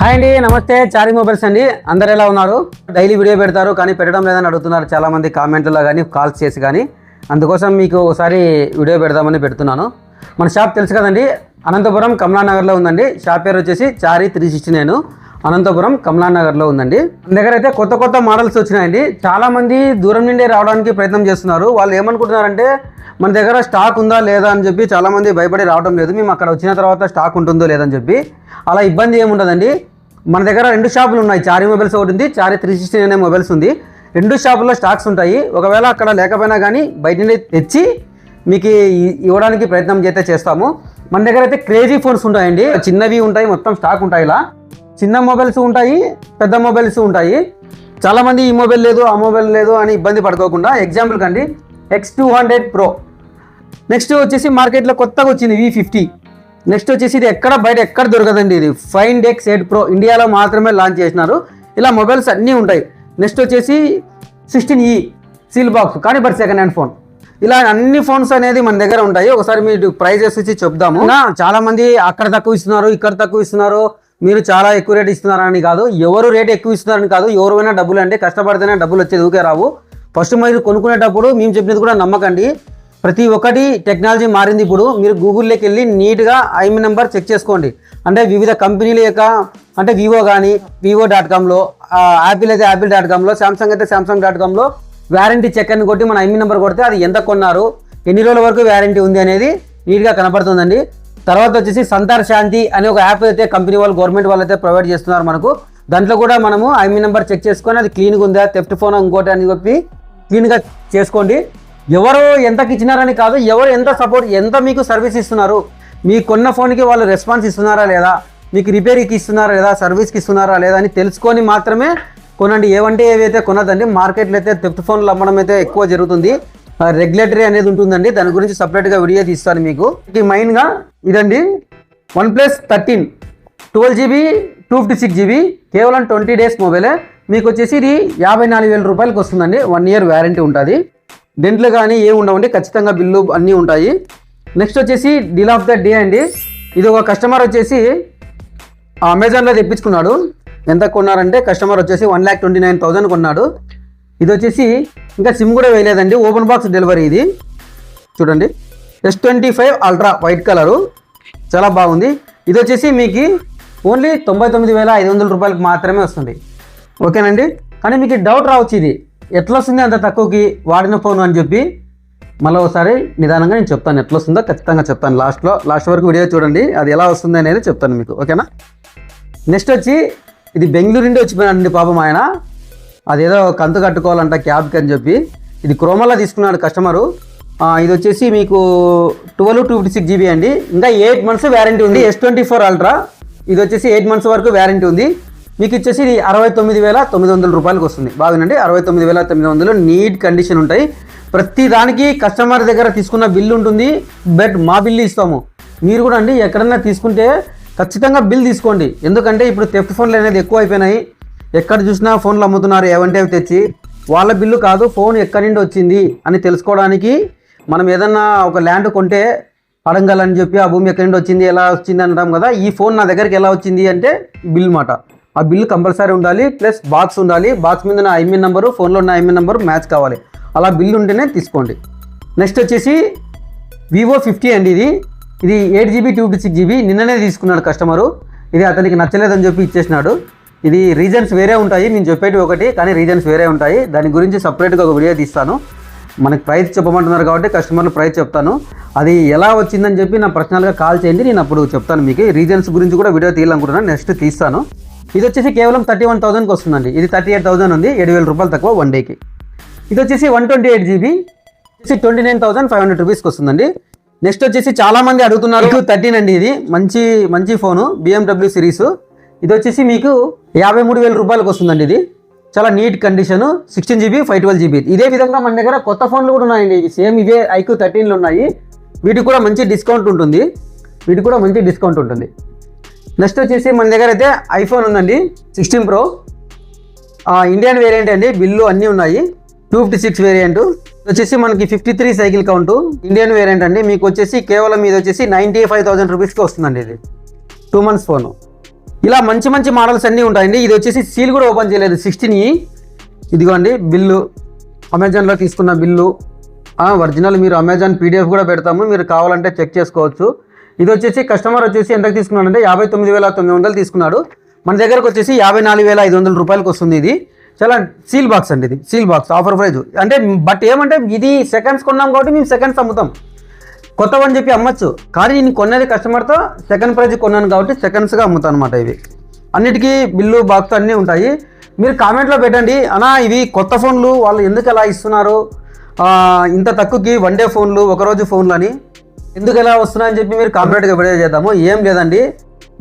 Hi అండి నమస్తే. చారి mobiles అండి. అందరు ఎలా ఉన్నారు? డైలీ వీడియో పెడతారు కానీ పెట్టడం లేదని అడుగుతున్నారు చాలామంది కామెంట్లో కానీ కాల్స్ చేసి కానీ. అందుకోసం మీకు ఒకసారి వీడియో పెడదామని పెడుతున్నాను. మన షాప్ తెలుసు కదండి అనంతపురం కమలానగర్లో ఉందండి. షాప్ పేరు వచ్చేసి చారి త్రీ సిక్స్టీ నేను. అనంతపురం కమలానగర్లో ఉందండి. మన దగ్గర అయితే కొత్త కొత్త మోడల్స్ వచ్చినాయండి. చాలామంది దూరం నుండి రావడానికి ప్రయత్నం చేస్తున్నారు. వాళ్ళు ఏమనుకుంటున్నారంటే మన దగ్గర స్టాక్ ఉందా లేదా అని చెప్పి చాలా మంది భయపడి రావడం లేదు. మేము అక్కడ వచ్చిన తర్వాత స్టాక్ ఉంటుందో లేదని చెప్పి. అలా ఇబ్బంది ఏముండదండి. మన దగ్గర రెండు షాపులు ఉన్నాయి. చారీ మొబైల్స్ ఒకటి ఉంది చారీ త్రీ సిక్స్టీ అనే మొబైల్స్ ఉంది. రెండు షాపుల్లో స్టాక్స్ ఉంటాయి. ఒకవేళ అక్కడ లేకపోయినా కానీ బయట నుండి తెచ్చి మీకు ఇవ్వడానికి ప్రయత్నం అయితే చేస్తాము. మన దగ్గర అయితే క్రేజీ ఫోన్స్ ఉంటాయండి. చిన్నవి ఉంటాయి మొత్తం స్టాక్ ఉంటాయి ఇలా. చిన్న మొబైల్స్ ఉంటాయి పెద్ద మొబైల్స్ ఉంటాయి. చాలా మంది ఈ మొబైల్ లేదు ఆ మొబైల్ లేదు అని ఇబ్బంది పడుకోకుండా ఎగ్జాంపుల్ కండి X two hundred pro next వచ్చేసి మార్కెట్లో కొత్తగా వచ్చింది వి ఫిఫ్టీ నెక్స్ట్ వచ్చేసి ఇది ఎక్కడ బయట ఎక్కడ దొరకదండి ఇది. ఫైన్ డెక్స్ ఎయిట్ ప్రో ఇండియాలో మాత్రమే లాంచ్ చేసినారు. ఇలా మొబైల్స్ అన్నీ ఉంటాయి. నెక్స్ట్ వచ్చేసి సిక్స్టీన్ ఈ సీల్ బాక్స్ కానీ బట్ సెకండ్ హ్యాండ్ ఫోన్ ఇలా అన్ని ఫోన్స్ అనేది మన దగ్గర ఉంటాయి. ఒకసారి మీరు ప్రైజెస్ వచ్చి చెప్దాము. చాలా మంది అక్కడ తక్కువ ఇస్తున్నారు ఇక్కడ తక్కువ ఇస్తున్నారు. మీరు చాలా ఎక్కువ రేట్ ఇస్తున్నారని కాదు ఎవరు రేట్ ఎక్కువ ఇస్తున్నారని కాదు ఎవరైనా డబ్బులు అంటే కష్టపడితేనే డబ్బులు వచ్చేది ఊకే రావు. ఫస్ట్ మీరు కొనుక్కునేటప్పుడు మేము చెప్పినది కూడా నమ్మకండి. ప్రతి ఒక్కటి టెక్నాలజీ మారింది ఇప్పుడు. మీరు గూగుల్లోకి వెళ్ళి నీట్గా ఐమీ నెంబర్ చెక్ చేసుకోండి. అంటే వివిధ కంపెనీల యొక్క అంటే వివో కానీ వివో డాట్ కామ్లో యాపిల్ అయితే యాపిల్ డాట్ కామ్లో సామ్సంగ్ అయితే సామ్సంగ్ డాట్ కామ్లో వ్యారంటీ చెక్ అని కొట్టి మన ఐఎమ్ నెంబర్ కొడితే అది ఎంత కొన్నారు ఎన్ని రోజుల వరకు వ్యారంటీ ఉంది అనేది నీట్గా కనపడుతుందండి. తర్వాత వచ్చేసి సంతార్ శాంతి అనే ఒక యాప్ అయితే కంపెనీ వాళ్ళు గవర్నమెంట్ వాళ్ళు అయితే ప్రొవైడ్ చేస్తున్నారు మనకు. దాంట్లో కూడా మనము ఐమీ నెంబర్ చెక్ చేసుకొని అది క్లీన్గా ఉందా థెఫ్ట్ ఫోన్ ఇంకోటి అని చెప్పి క్లీన్గా చేసుకోండి. ఎవరు ఎంతకి ఇచ్చినారని కాదు ఎవరు ఎంత సపోర్ట్ ఎంత మీకు సర్వీస్ ఇస్తున్నారు మీ కొన్న ఫోన్కి వాళ్ళు రెస్పాన్స్ ఇస్తున్నారా లేదా మీకు రిపేర్కి ఇస్తున్నారా లేదా సర్వీస్కి ఇస్తున్నారా లేదా అని తెలుసుకొని మాత్రమే కొనండి. ఏవంటే ఏవైతే కొనదండి మార్కెట్లో అయితే థెఫ్ట్ ఫోన్లు అమ్మడం అయితే ఎక్కువ జరుగుతుంది. రెగ్యులేటరీ అనేది ఉంటుందండి. దాని గురించి సపరేట్గా వీడియో తీస్తాను మీకు. ఇది మెయిన్గా ఇదండి. One plus thirteen twelve GB two fifty six GB కేవలం ట్వంటీ డేస్ మొబైలే మీకు వచ్చేసి ఇది యాభై నాలుగు వేల రూపాయలకి వస్తుందండి. వన్ ఇయర్ వ్యారంటీ ఉంటుంది. డెంట్లు కానీ ఏమి ఉండవండి. ఖచ్చితంగా బిల్లు అన్నీ ఉంటాయి. నెక్స్ట్ వచ్చేసి డీల్ ఆఫ్ ద డే అండి. ఇది ఒక కస్టమర్ వచ్చేసి అమెజాన్లో తెప్పించుకున్నాడు. ఎంత కొన్నారంటే కస్టమర్ వచ్చేసి one lakh twenty nine thousand కొన్నాడు. ఇది వచ్చేసి ఇంకా సిమ్ కూడా వేయలేదండి. ఓపెన్ బాక్స్ డెలివరీ ఇది. చూడండి. S twenty five ultra white colour చాలా బాగుంది. ఇది వచ్చేసి మీకు ఓన్లీ తొంభై తొమ్మిది వేల ఐదు వందల రూపాయలకు మాత్రమే వస్తుంది. ఓకేనండి? కానీ మీకు డౌట్ రావచ్చు ఇది. ఎట్లా వస్తుంది అంత తక్కువకి? వాడిన ఫోన్ అని చెప్పి మళ్ళీ ఒకసారి నిదానంగా నేను చెప్తాను. ఎట్లా వస్తుందో ఖచ్చితంగా చెప్తాను. లాస్ట్లో లాస్ట్ వరకు వీడియో చూడండి. అది ఎలా వస్తుంది అనేది చెప్తాను మీకు. ఓకేనా? నెక్స్ట్ వచ్చి ఇది బెంగళూరు నుండి వచ్చిపోయినండి పాపం ఆయన. అదేదో కంతు కట్టుకోవాలంట క్యాబ్కి అని చెప్పి. ఇది క్రోమాలో తీసుకున్నాడు కస్టమరు. ఇది వచ్చేసి మీకు twelve two fifty six GB అండి. ఇంకా ఎయిట్ మంత్స్ వ్యారంటీ ఉంది. S twenty four ultra. ఇది వచ్చేసి ఎయిట్ మంత్స్ వరకు వ్యారంటీ ఉంది. మీకు వచ్చేసి ఇది అరవై తొమ్మిది వేల తొమ్మిది వందల రూపాయలకు వస్తుంది. బాగుందండి. అరవై తొమ్మిది వేల తొమ్మిది వందలు నీట్ కండిషన్ ఉంటాయి. ప్రతి దానికి కస్టమర్ దగ్గర తీసుకున్న బిల్ ఉంటుంది. బట్ మా బిల్లు ఇస్తాము. మీరు కూడా అండి ఎక్కడన్నా తీసుకుంటే ఖచ్చితంగా బిల్ తీసుకోండి. ఎందుకంటే ఇప్పుడు తెఫ్ట్ ఫోన్లు అనేది ఎక్కువ అయిపోయినాయి ఎక్కడ చూసినా ఫోన్లు అమ్ముతున్నారు ఏవంటే అవి తెచ్చి. వాళ్ళ బిల్లు కాదు ఫోన్ ఎక్కడి నుండి వచ్చింది అని తెలుసుకోవడానికి మనం ఏదన్నా ఒక ల్యాండ్ కొంటే పడంగల్ అని చెప్పి ఆ భూమి ఎక్కడి నుండి వచ్చింది ఎలా వచ్చింది అంటాం కదా ఈ ఫోన్ నా దగ్గరికి ఎలా వచ్చింది అంటే బిల్ మాట. ఆ బిల్ కంపల్సరీ ఉండాలి ప్లస్ బాక్స్ ఉండాలి. బాక్స్ మీద నా ఐఎంఎన్ నెంబరు ఫోన్లో ఉన్న ఐఎంఎన్ నెంబర్ మ్యాచ్ కావాలి. అలా బిల్ ఉంటేనే తీసుకోండి. నెక్స్ట్ వచ్చేసి వివో ఫిఫ్టీ అండి ఇది. ఇది eight GB two fifty six GB. నిన్ననే తీసుకున్నాడు కస్టమరు. ఇది అతనికి నచ్చలేదని చెప్పి ఇచ్చేసినాడు. ఇది రీజన్స్ వేరే ఉంటాయి నేను చెప్పేటి ఒకటి కానీ రీజన్స్ వేరే ఉంటాయి. దాని గురించి సపరేట్గా ఒక వీడియో తీస్తాను. మనకి ప్రైస్ చెప్పమంటున్నారు కాబట్టి కస్టమర్లు ప్రైస్ చెప్తాను. అది ఎలా వచ్చిందని చెప్పి నా పర్సనల్గా కాల్ చేయండి నేను అప్పుడు చెప్తాను మీకు. రీజన్స్ గురించి కూడా వీడియో తీయాలనుకుంటున్నాను నెక్స్ట్ తీస్తాను. ఇది వచ్చేసి కేవలం థర్టీ వన్ థౌసండ్కి వస్తుందండి. ఇది థర్టీ ఎయిట్ థౌసండ్ ఉంది ఏడు వేల రూపాయలు తక్కువ వన్ డేకి ఇది వచ్చేసి వన్ ట్వంటీ ఎయిట్ జీబీ వచ్చేసి twenty nine thousand five hundred రూపీస్కి వస్తుందండి. నెక్స్ట్ వచ్చేసి చాలామంది అడుగుతున్నారు థర్టీన్ అండి ఇది. మంచి మంచి ఫోను బిఎండబ్ల్యూ సిరీస్ ఇది వచ్చేసి మీకు యాభై మూడు వేల రూపాయలకు వస్తుందండి ఇది. చాలా neat condition sixteen GB five twelve GB ఇదే విధంగా మన దగ్గర కొత్త ఫోన్లు కూడా ఉన్నాయండి. ఇవి సేమ్ ఇవే ఐక్యూ థర్టీన్లు ఉన్నాయి. వీటికి కూడా మంచి డిస్కౌంట్ ఉంటుంది. వీటికి కూడా మంచి డిస్కౌంట్ ఉంటుంది. నెక్స్ట్ వచ్చేసి మన దగ్గర అయితే ఐఫోన్ ఉందండి సిక్స్టీన్ ప్రో ఇండియన్ వేరియంట్ అండి. బిల్లు అన్నీ ఉన్నాయి. టూ ఫిఫ్టీ సిక్స్ వేరియంట్ వచ్చేసి మనకి fifty three cycle count Indian variant అండి. మీకు వచ్చేసి కేవలం ఇది వచ్చేసి నైంటీ ఫైవ్ థౌసండ్ రూపీస్కి వస్తుందండి ఇది. టూ మంత్స్ ఫోను ఇలా మంచి మంచి మోడల్స్ అన్నీ ఉంటాయండి. ఇది వచ్చేసి సీల్ కూడా ఓపెన్ చేయలేదు. Sixteen e. ఇదిగోండి బిల్లు. అమెజాన్లో తీసుకున్న బిల్లు. ఒరిజినల్ మీరు అమెజాన్ పీడిఎఫ్ కూడా పెడతాము. మీరు కావాలంటే చెక్ చేసుకోవచ్చు. ఇది వచ్చేసి కస్టమర్ వచ్చేసి ఎంతకు తీసుకున్నాడంటే యాభై తొమ్మిది వేల తొమ్మిది వందలు తీసుకున్నాడు. మన దగ్గరకు వచ్చేసి యాభై నాలుగు వేల ఐదు వందల రూపాయలకు వస్తుంది ఇది. చాలా సీల్ బాక్స్ అండి ఇది. సీల్ బాక్స్ ఆఫర్ ప్రైజ్ అంటే బట్ ఏమంటే ఇది సెకండ్స్ కొన్నాం కాబట్టి మేము సెకండ్స్ అమ్ముతాం. కొత్తవని చెప్పి అమ్మచ్చు. కానీ నేను కొన్నది కస్టమర్తో సెకండ్ ప్రైజ్ కొన్నాను కాబట్టి సెకండ్స్గా అమ్ముతాను అనమాట ఇవి. అన్నిటికీ బిల్లు బాక్స్ అన్నీ ఉంటాయి. మీరు కామెంట్లో పెట్టండి. అనా ఇవి కొత్త ఫోన్లు వాళ్ళు ఎందుకు ఎలా ఇస్తున్నారు? ఇంత తక్కువకి వన్ డే ఫోన్లు ఒకరోజు ఫోన్లు అని. ఎందుకు ఎలా వస్తున్నాయని చెప్పి మీరు కామెంట్గా విడుదల చేద్దాము. ఏం లేదండి.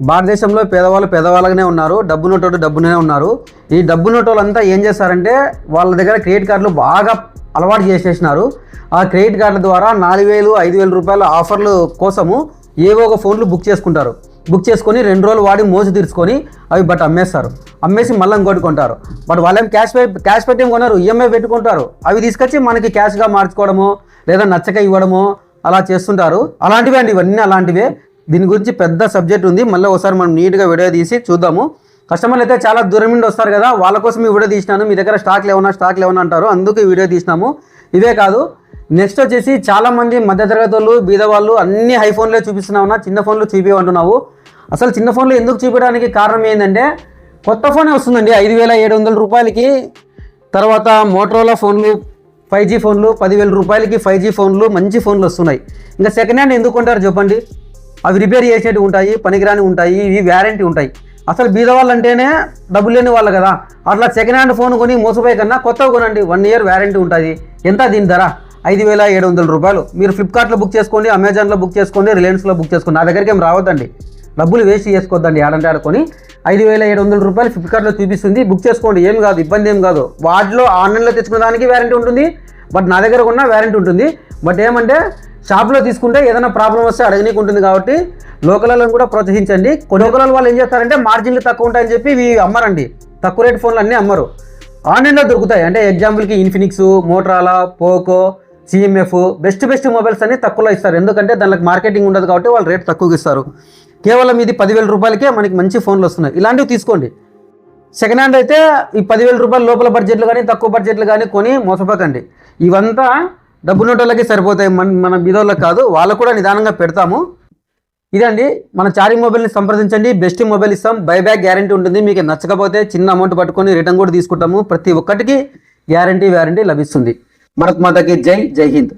భారతదేశంలో పేదవాళ్ళు పేదవాళ్ళగానే ఉన్నారు. డబ్బు నోటోడు డబ్బునే ఉన్నారు. ఈ డబ్బు నోటోళ్ళు అంతా ఏం చేస్తారంటే వాళ్ళ దగ్గర క్రెడిట్ కార్డులు బాగా అలవాటు చేసేసినారు. ఆ క్రెడిట్ కార్డుల ద్వారా నాలుగు వేలు ఐదు వేల రూపాయల ఆఫర్లు కోసము ఏవో ఒక ఫోన్లు బుక్ చేసుకుంటారు. బుక్ చేసుకొని రెండు రోజులు వాడి మోసి తీర్చుకొని అవి బట్ అమ్మేస్తారు. అమ్మేసి మళ్ళీ ఇంకోటి కొంటారు. బట్ వాళ్ళేం క్యాష్ పే క్యాష్ పెట్టి కొన్నారు కొనరు. ఈఎంఐ పెట్టుకుంటారు. అవి తీసుకొచ్చి మనకి క్యాష్గా మార్చుకోవడము లేదా నచ్చక ఇవ్వడమో అలా చేస్తుంటారు. అలాంటివే అండి ఇవన్నీ అలాంటివే. దీని గురించి పెద్ద సబ్జెక్ట్ ఉంది. మళ్ళీ ఒకసారి మనం నీట్గా వీడియో తీసి చూద్దాము. కస్టమర్లు అయితే చాలా దూరం నుండి వస్తారు కదా వాళ్ళ కోసం ఈ వీడియో తీసినాను. మీ దగ్గర స్టాక్ లేవన్నా స్టాక్ లేవన్నా అంటారు. అందుకు ఈ వీడియో తీసినాము. ఇవే కాదు నెక్స్ట్ వచ్చేసి చాలామంది మధ్యతరగతి వాళ్ళు బీదవాళ్ళు అన్ని హై ఫోన్లే చూపిస్తున్నావు చిన్న ఫోన్లు చూపించమంటున్నావు అసలు చిన్న ఫోన్లు ఎందుకు చూపించడానికి కారణం ఏంటంటే కొత్త ఫోనే వస్తుందండి. ఐదు వేల ఏడు వందల రూపాయలకి తర్వాత మోటరోలా ఫోన్లు ఫైవ్ జీ ఫోన్లు పదివేల రూపాయలకి ఫైవ్ జీ ఫోన్లు మంచి ఫోన్లు వస్తున్నాయి. ఇంకా సెకండ్ హ్యాండ్ ఎందుకు కొంటారు చెప్పండి? అవి రిపేర్ చేసేవి ఉంటాయి పనికిరాని ఉంటాయి ఇవి వ్యారంటీ ఉంటాయి. అసలు బీద వాళ్ళు అంటేనే డబ్బులు లేని వాళ్ళు కదా. అట్లా సెకండ్ హ్యాండ్ ఫోన్ కొని మోసపోయే కన్నా కొత్తగా కొనండి. వన్ ఇయర్ వ్యారంటీ ఉంటుంది. ఎంత దీని ధర? ఐదు వేల ఏడు వందల రూపాయలు. మీరు ఫ్లిప్కార్ట్లో బుక్ చేసుకోండి అమెజాన్లో బుక్ చేసుకోండి రిలయన్స్లో బుక్ చేసుకోండి. నా దగ్గరికి ఏం రావద్దండి. డబ్బులు వేస్ట్ చేసుకోవద్దండి ఆడంటే ఆడుకొని. ఐదు వేల ఏడు వందల రూపాయలు ఫ్లిప్కార్ట్లో చూపిస్తుంది. బుక్ చేసుకోండి. ఏం కాదు ఇబ్బంది ఏం కాదు. వాటిలో ఆన్లైన్లో తెచ్చుకున్న దానికి వ్యారంటీ ఉంటుంది. బట్ నా దగ్గర ఉన్న వ్యారంటీ ఉంటుంది. బట్ ఏమంటే షాప్లో తీసుకుంటే ఏదైనా ప్రాబ్లం వస్తే అడగనీకి ఉంటుంది కాబట్టి లోకల్లో కూడా ప్రోత్సహించండి. కొన్ని లోకల్ వాళ్ళు ఏం చేస్తారంటే మార్జిన్లు తక్కువ ఉంటాయని చెప్పి ఇవి అమ్మరండి. తక్కువ రేట్ ఫోన్లు అన్నీ అమ్మరు. ఆన్లైన్లో దొరుకుతాయి. అంటే ఎగ్జాంపుల్కి Infinix Motorola Poco CMF best best mobiles అన్ని తక్కువలో ఇస్తారు. ఎందుకంటే దానికి మార్కెటింగ్ ఉండదు కాబట్టి వాళ్ళు రేట్ తక్కువగా ఇస్తారు. కేవలం ఇది పదివేల రూపాయలకే మనకి మంచి ఫోన్లు వస్తున్నాయి. ఇలాంటివి తీసుకోండి. సెకండ్ హ్యాండ్ అయితే ఈ పదివేల రూపాయల లోపల బడ్జెట్లు కానీ తక్కువ బడ్జెట్లు కానీ కొని మోసపోకండి. ఇవంతా డబ్బు నోటోళ్ళకి సరిపోతాయి. మన మన బీదోళ్ళకి కాదు. వాళ్ళకు కూడా నిదానంగా పెడతాము. ఇదండి మన చార్జింగ్ మొబైల్ని సంప్రదించండి. బెస్ట్ మొబైల్ ఇస్తాం. బైబ్యాక్ గ్యారంటీ ఉంటుంది. మీకు నచ్చకపోతే చిన్న అమౌంట్ పట్టుకొని రిటర్న్ కూడా తీసుకుంటాము. ప్రతి ఒక్కటికి గ్యారంటీ వ్యారంటీ లభిస్తుంది. మనకు మాతకి జై జై హింద్.